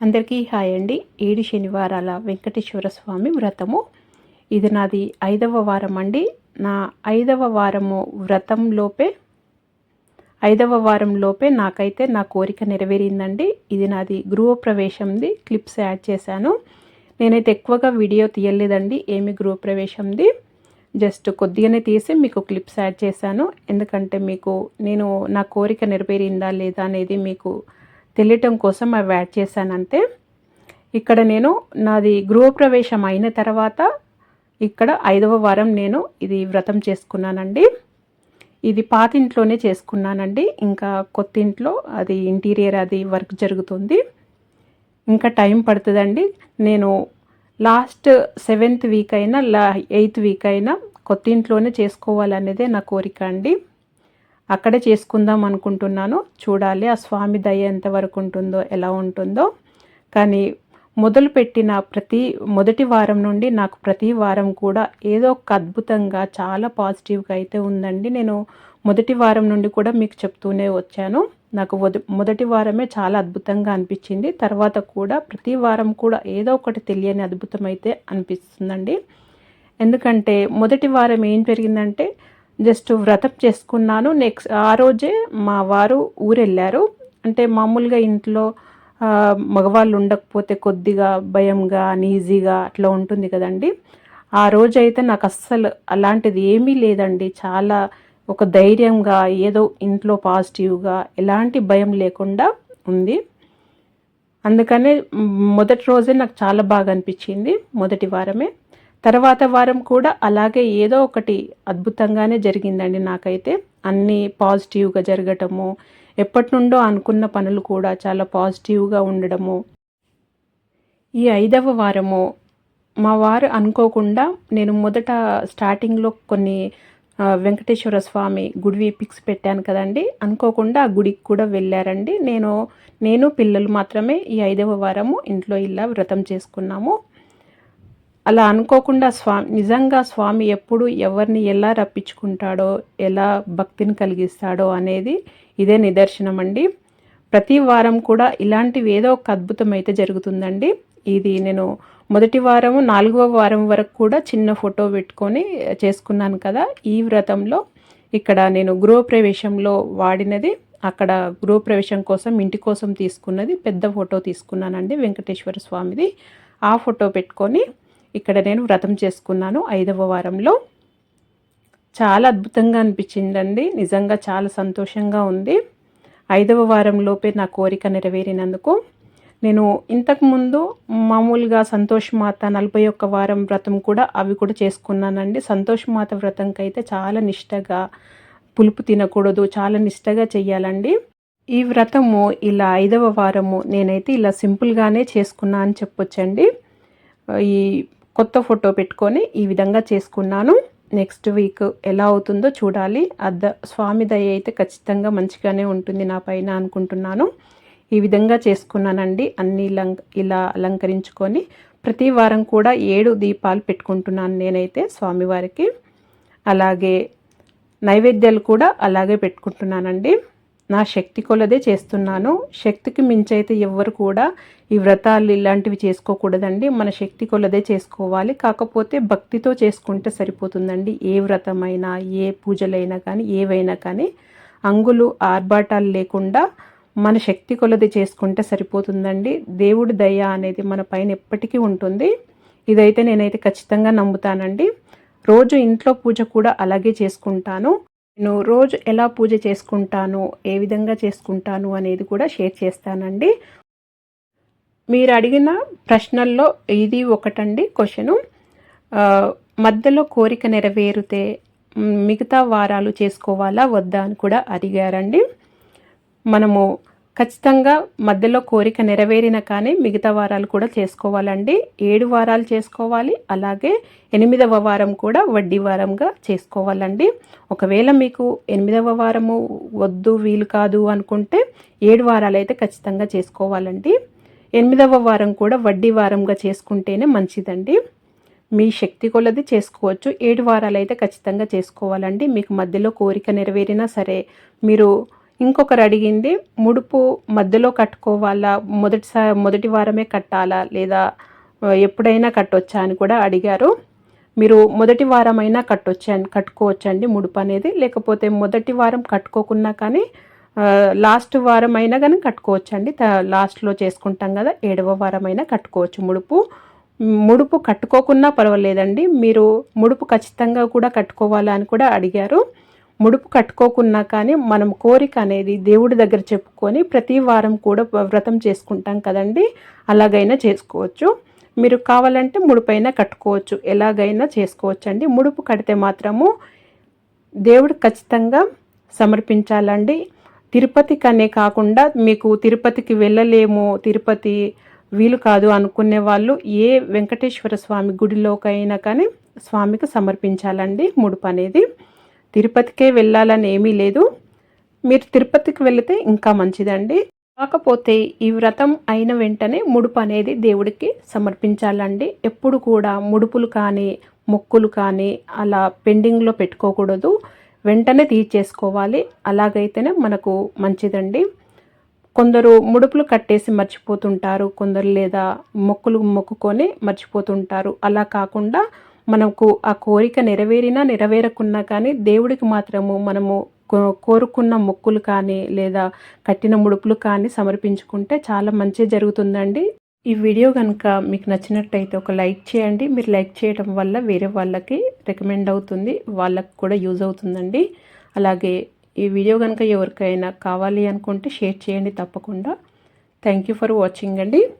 అందరికీ హాయ్ అండి. ఏడు శనివారాల వెంకటేశ్వర స్వామి వ్రతము. ఇది నాది ఐదవ వారం అండి. నా ఐదవ వారము వ్రతంలోపే ఐదవ వారంలోపే నాకైతే నా కోరిక నెరవేరిందండి. ఇది నాది గృహప్రవేశంది. క్లిప్స్ యాడ్ చేశాను. నేనైతే ఎక్కువగా వీడియో తీయలేదండి. ఏమి గృహప్రవేశంది. జస్ట్ కొద్దిగానే తీసి మీకు క్లిప్స్ యాడ్ చేశాను. ఎందుకంటే మీకు నేను నా కోరిక నెరవేరిందా లేదా అనేది మీకు తెలియటం కోసం అవి యాడ్ చేశానంతే. ఇక్కడ నేను నాది గృహప్రవేశం అయిన తర్వాత ఇక్కడ ఐదవ వారం నేను ఇది వ్రతం చేసుకున్నానండి. ఇది పాతింట్లోనే చేసుకున్నానండి. ఇంకా కొత్త ఇంట్లో అది ఇంటీరియర్ అది వర్క్ జరుగుతుంది. ఇంకా టైం పడుతుందండి. నేను లాస్ట్ సెవెంత్ వీక్ అయినా లా ఎయిత్ వీక్ అయినా కొత్త ఇంట్లోనే చేసుకోవాలనేదే నా కోరిక అండి. అక్కడే చేసుకుందాం అనుకుంటున్నాను. చూడాలి ఆ స్వామి దయ ఎంతవరకు ఉంటుందో ఎలా ఉంటుందో. కానీ మొదలుపెట్టిన ప్రతి మొదటి వారం నుండి నాకు ప్రతి వారం కూడా ఏదో ఒక అద్భుతంగా చాలా పాజిటివ్గా అయితే ఉందండి. నేను మొదటి వారం నుండి కూడా మీకు చెప్తూనే వచ్చాను. నాకు మొదటి వారమే చాలా అద్భుతంగా అనిపించింది. తర్వాత కూడా ప్రతి వారం కూడా ఏదో ఒకటి తెలియని అద్భుతం అయితే అనిపిస్తుందండి. ఎందుకంటే మొదటి వారం ఏం జరిగిందంటే జస్ట్ వ్రతం చేసుకున్నాను. నెక్స్ట్ ఆ రోజే మా వారు ఊరెళ్ళారు. అంటే మామూలుగా ఇంట్లో మగవాళ్ళు ఉండకపోతే కొద్దిగా భయంగా అనీజీగా అట్లా ఉంటుంది కదండి. ఆ రోజైతే నాకు అస్సలు అలాంటిది ఏమీ లేదండి. చాలా ఒక ధైర్యంగా ఏదో ఇంట్లో పాజిటివ్గా ఎలాంటి భయం లేకుండా ఉంది. అందుకనే మొదటి రోజే నాకు చాలా బాగా అనిపించింది మొదటి వారమే. తర్వాత వారం కూడా అలాగే ఏదో ఒకటి అద్భుతంగానే జరిగిందండి నాకైతే. అన్నీ పాజిటివ్గా జరగటము ఎప్పటి నుండో అనుకున్న పనులు కూడా చాలా పాజిటివ్గా ఉండడము. ఈ ఐదవ వారము మా వారు అనుకోకుండా నేను మొదట స్టార్టింగ్లో కొన్ని వెంకటేశ్వర స్వామి గుడి పిక్స్ పెట్టాను కదండి. అనుకోకుండా ఆ గుడికి కూడా వెళ్ళారండి. నేను నేను పిల్లలు మాత్రమే ఈ ఐదవ వారము ఇంట్లో ఇలా వ్రతం చేసుకున్నాము. అలా అనుకోకుండా స్వామి నిజంగా స్వామి ఎప్పుడు ఎవరిని ఎలా రప్పించుకుంటాడో ఎలా భక్తిని కలిగిస్తాడో అనేది ఇదే నిదర్శనం అండి ప్రతి వారం కూడా ఇలాంటివి ఏదో ఒక అద్భుతం అయితే జరుగుతుందండి. ఇది నేను మొదటి వారము నాలుగవ వారం వరకు కూడా చిన్న ఫోటో పెట్టుకొని చేసుకున్నాను కదా ఈ వ్రతంలో. ఇక్కడ నేను గృహప్రవేశంలో వాడినది అక్కడ గృహప్రవేశం కోసం ఇంటి కోసం తీసుకున్నది పెద్ద ఫోటో తీసుకున్నానండి వెంకటేశ్వర స్వామిది. ఆ ఫోటో పెట్టుకొని ఇక్కడ నేను వ్రతం చేసుకున్నాను ఐదవ వారంలో. చాలా అద్భుతంగా అనిపించిందండి. నిజంగా చాలా సంతోషంగా ఉంది. ఐదవ వారంలోపే నా కోరిక నెరవేరినందుకు. నేను ఇంతకుముందు మామూలుగా సంతోష్ మాత నలభై ఒక్క వారం వ్రతం కూడా అవి కూడా చేసుకున్నానండి. సంతోష్ మాత వ్రతంకి అయితే చాలా నిష్టగా పులుపు తినకూడదు చాలా నిష్టగా చెయ్యాలండి. ఈ వ్రతము ఇలా ఐదవ వారము నేనైతే ఇలా సింపుల్గానే చేసుకున్నా అని చెప్పొచ్చండి. ఈ కొత్త ఫోటో పెట్టుకొని ఈ విధంగా చేసుకున్నాను. నెక్స్ట్ వీక్ ఎలా అవుతుందో చూడాలి. అద్ద స్వామి దయ అయితే ఖచ్చితంగా మంచిగానే ఉంటుంది నా పైన అనుకుంటున్నాను. ఈ విధంగా చేసుకున్నానండి. అన్ని ఇలా అలంకరించుకొని ప్రతి వారం కూడా ఏడు దీపాలు పెట్టుకుంటున్నాను నేనైతే స్వామివారికి. అలాగే నైవేద్యాలు కూడా అలాగే పెట్టుకుంటున్నానండి. నా శక్తి కొలదే చేస్తున్నాను. శక్తికి మించైతే ఎవ్వరు కూడా ఈ వ్రతాలు ఇలాంటివి చేసుకోకూడదండి. మన శక్తి కొలదే చేసుకోవాలి. కాకపోతే భక్తితో చేసుకుంటే సరిపోతుందండి. ఏ వ్రతమైనా ఏ పూజలైనా కానీ ఏవైనా కానీ అంగులు ఆర్భాటాలు లేకుండా మన శక్తి కొలది చేసుకుంటే సరిపోతుందండి. దేవుడి దయ అనేది మన పైన ఎప్పటికీ ఉంటుంది. ఇదైతే నేనైతే ఖచ్చితంగా నమ్ముతానండి. రోజు ఇంట్లో పూజ కూడా అలాగే చేసుకుంటాను. నేను రోజు ఎలా పూజ చేసుకుంటాను ఏ విధంగా చేసుకుంటాను అనేది కూడా షేర్ చేస్తానండి. మీరు అడిగిన ప్రశ్నల్లో ఇది ఒకటండి క్వశ్చను. మధ్యలో కోరిక నెరవేరితే మిగతా వారాలు చేసుకోవాలా వద్దా అని కూడా అడిగారండి. మనము ఖచ్చితంగా మధ్యలో కోరిక నెరవేరిన కానీ మిగతా వారాలు కూడా చేసుకోవాలండి. ఏడు వారాలు చేసుకోవాలి. అలాగే ఎనిమిదవ వారం కూడా వడ్డీ వారంగా చేసుకోవాలండి. ఒకవేళ మీకు ఎనిమిదవ వారము వద్దు వీలు కాదు అనుకుంటే ఏడు వారాలు అయితే ఖచ్చితంగా చేసుకోవాలండి. ఎనిమిదవ వారం కూడా వడ్డీ వారంగా చేసుకుంటేనే మంచిదండి. మీ శక్తి కొలది చేసుకోవచ్చు. ఏడు వారాలు అయితే ఖచ్చితంగా చేసుకోవాలండి. మీకు మధ్యలో కోరిక నెరవేరినా సరే మీరు ఇంకొకరు అడిగింది ముడుపు మధ్యలో కట్టుకోవాలా? మొదటిసారి మొదటి వారమే కట్టాలా? లేదా ఎప్పుడైనా కట్టొచ్చా? అని కూడా అడిగారు. మీరు మొదటి వారమైనా కట్టొచ్చా కట్టుకోవచ్చండి ముడుపు అనేది? లేకపోతే మొదటి వారం కట్టుకోకున్నా కానీ లాస్ట్ వారం అయినా కానీ కట్టుకోవచ్చండి త- లాస్ట్లో చేసుకుంటాం కదా ఏడవ వారం అయినా కట్టుకోవచ్చు ముడుపు. ముడుపు కట్టుకోకున్నా పర్వాలేదండి మీరు ముడుపు ఖచ్చితంగా కూడా కట్టుకోవాలా? అని కూడా అడిగారు. ముడుపు కట్టుకోకున్నా కానీ మనం కోరిక అనేది దేవుడి దగ్గర చెప్పుకొని ప్రతి వారం కూడా వ్రతం చేసుకుంటాం కదండి. అలాగైనా చేసుకోవచ్చు. మీరు కావాలంటే ముడుపైనా కట్టుకోవచ్చు. ఎలాగైనా చేసుకోవచ్చు అండి ముడుపు కడితే మాత్రము దేవుడు ఖచ్చితంగా సమర్పించాలండి. తిరుపతికి అనే కాకుండా మీకు తిరుపతికి వెళ్ళలేము తిరుపతి వీలు కాదు అనుకునే వాళ్ళు ఏ వెంకటేశ్వర స్వామి గుడిలోకైనా కానీ స్వామికి సమర్పించాలండి ముడుపు అనేది తిరుపతికే వెళ్ళాలని ఏమీ లేదు. మీరు తిరుపతికి వెళితే ఇంకా మంచిదండి. కాకపోతే ఈ వ్రతం అయిన వెంటనే ముడుపు అనేది దేవుడికి సమర్పించాలండి. ఎప్పుడు కూడా ముడుపులు కానీ మొక్కులు కానీ అలా పెండింగ్లో పెట్టుకోకూడదు. వెంటనే తీర్చేసుకోవాలి. అలాగైతేనే మనకు మంచిదండి. కొందరు ముడుపులు కట్టేసి మర్చిపోతుంటారు. కొందరు లేదా మొక్కులు మొక్కుకొని మర్చిపోతుంటారు. అలా కాకుండా మనకు ఆ కోరిక నెరవేరినా నెరవేరకున్నా కానీ దేవుడికి మాత్రము మనము కో- కోరుకున్న మొక్కులు కానీ లేదా కట్టిన ముడుపులు కానీ సమర్పించుకుంటే చాలా మంచి జరుగుతుందండి. ఈ వీడియో కనుక మీకు నచ్చినట్టయితే ఒక లైక్ చేయండి. మీరు లైక్ చేయడం వల్ల వేరే వాళ్ళకి రికమెండ్ అవుతుంది. వాళ్ళకి కూడా యూజ్ అవుతుందండి. అలాగే ఈ వీడియో కనుక ఎవరికైనా కావాలి అనుకుంటే షేర్ చేయండి తప్పకుండా. థ్యాంక్ యూ ఫర్ వాచింగ్ అండి.